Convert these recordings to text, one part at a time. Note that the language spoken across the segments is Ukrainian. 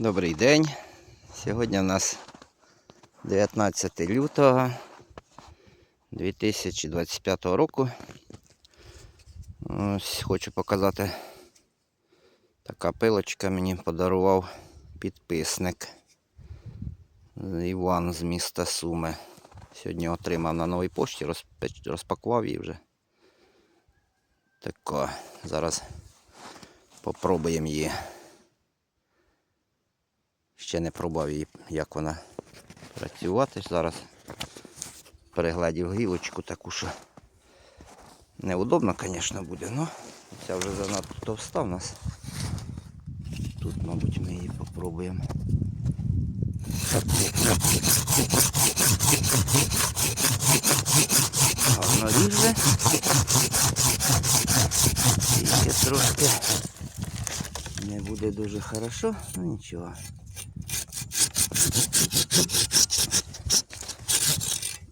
Добрий день. Сьогодні у нас 19 лютого 2025 року. Ось хочу показати. Така пилочка мені подарував підписник Іван з міста Суми. Сьогодні отримав на новій пошті, розпакував її вже. Тако. Зараз попробуємо її. Ще не пробував її, як вона працювати. Зараз переглядів гілочку таку, що неудобно, звісно, буде, але ця вже занадто товста в нас. Тут, мабуть, ми її попробуємо. Гарно ріже. Тільки трошки не буде дуже хорошо, ну нічого.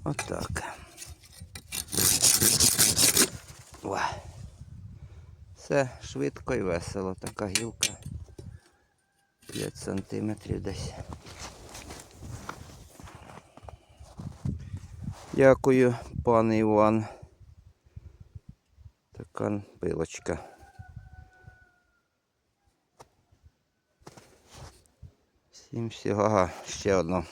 Отак. Все швидко і весело. Така гілка. 5 сантиметрів десь. Дякую, пане Іван. Така пилочка. Всім всього. Ага, ще одно.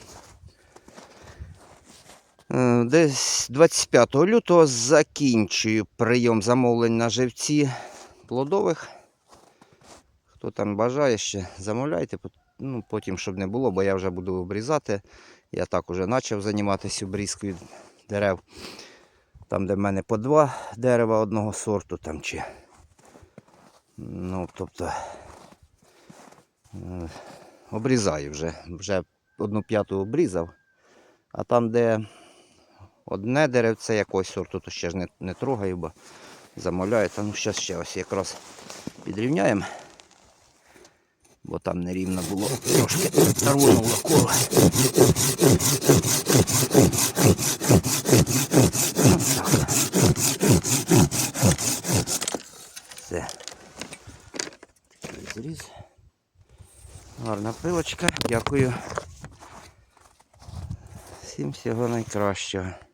Е, Десь 25 лютого закінчую прийом замовлень на живці плодових. Хто там бажає ще, замовляйте. Ну, потім, щоб не було, бо я вже буду обрізати. Я так уже почав займатися обрізкою дерев. Там, де в мене по два дерева одного сорту там чи. Ну, тобто. Обрізаю вже. Вже одну п'яту обрізав. А там, де одне деревце якогось сорту, то ще ж не, не трогаю, бо замовляю. Та ну зараз ще ось якраз підрівняємо. Бо там нерівно було трошки рвонуло коло. Все. Зріз. Гарна пилочка, дякую. Всім всього найкращого.